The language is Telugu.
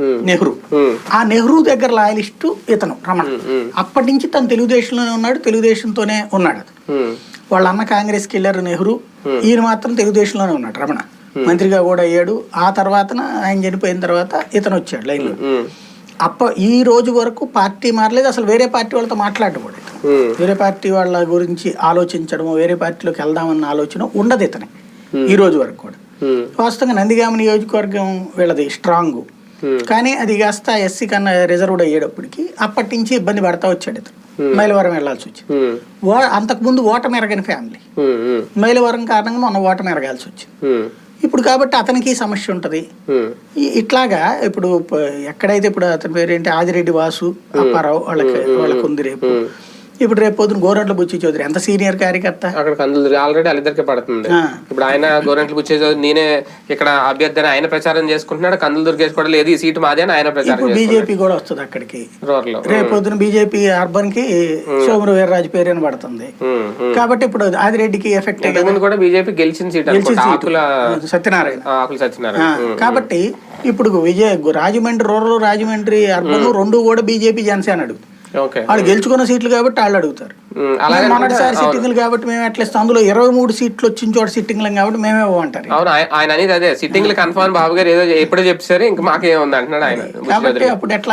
నెహ్రూ. ఆ నెహ్రూ దగ్గర లాయలిస్టు ఇతను రమణ. అప్పటి నుంచి తను తెలుగుదేశంలోనే ఉన్నాడు తెలుగుదేశంతోనే ఉన్నాడు వాళ్ళ అన్న కాంగ్రెస్కి వెళ్ళారు నెహ్రూ. ఈయన మాత్రం తెలుగుదేశంలోనే ఉన్నాడు రమణ. మంత్రిగా కూడా అయ్యాడు. ఆ తర్వాత ఆయన చనిపోయిన తర్వాత ఇతను వచ్చాడు లైన్లో. అప్ప ఈ రోజు వరకు పార్టీ మారలేదు అసలు వేరే పార్టీ వాళ్ళతో మాట్లాడడం కూడా. వేరే పార్టీ వాళ్ళ గురించి ఆలోచించడం వేరే పార్టీలోకి వెళ్దామన్న ఆలోచన ఉండదు ఇతని. ఈ రోజు వరకు కూడా. వాస్తవంగా నందిగామ నియోజకవర్గం వీళ్ళది స్ట్రాంగ్. కానీ అది కాస్త ఎస్సీ కన్నా రిజర్వ్డ్ అయ్యేటప్పటికి అప్పటి నుంచి ఇబ్బంది పడతా వచ్చాడు ఇతను. మైలవరం వెళ్ళాల్సి వచ్చింది ఓ అంతకుముందు ఓటమి ఎరగని ఫ్యామిలీ మైలవరం కారణంగా మొన్న ఓటమి ఎరగాల్సి వచ్చింది ఇప్పుడు కాబట్టి అతనికి సమస్య ఉంటది. ఇట్లాగా ఇప్పుడు ఎక్కడైతే ఇప్పుడు అతని పేరు ఏంటి ఆదిరెడ్డి వాసు అప్పారావు వాళ్ళకి వాళ్ళకి ఉంది రేపు. ఇప్పుడు రేపు పొద్దున గోరంట్ల బుచ్చి చౌదరి. ఎంత సీనియర్ కార్యకర్త? అక్కడ కందులు ఆల్రెడీ వాళ్ళిద్దరికి పడుతుంది. ఇప్పుడు ఆయన గవర్నమెంట్ బుచ్చేది నేనే ఇక్కడ అభ్యర్థి ఆయన ప్రచారం చేసుకుంటున్నాడు కందులు దుర్గేసుకోవడం లేదు ఈ సీటు మాదే అని ఆయన ప్రచారం బీజేపీ కూడా వస్తుంది అక్కడికి. రేపు పొద్దున బీజేపీ అర్బన్కి సోమరు వీర్రాజు పేరు అని పడుతుంది. కాబట్టి ఇప్పుడు ఆదిరెడ్డికి ఎఫెక్ట్ కూడా బీజేపీ గెలిచిన సీట్ సత్యనారాయణ. ఆకుల సత్యనారాయణ. కాబట్టి ఇప్పుడు విజయ రాజమండ్రి రూరల్ రాజమండ్రి అర్బన్ రెండు కూడా బీజేపీ జనసేన అడుగుతారు ఓకే వాళ్ళు గెలుచుకున్న సీట్లు కాబట్టి వాళ్ళు అడుగుతారు. మొదటిసారి సిట్టింగ్లు కాబట్టి మేము ఎట్లా ఇస్తాం. అందులో ఇరవై మూడు సీట్లు వచ్చిన చోట సిట్టింగ్లు కాబట్టి మేమే ఇవ్వమంటారు అవును ఆయ- ఆయన అనేది అదే. సిట్టింగ్ కన్ఫర్మ్ బాబు గారు ఏదో ఎప్పుడో చెప్పారు. ఇంకా మాకేముంది అంటున్నాడు ఆయన. కాబట్టి అప్పుడు ఎట్లా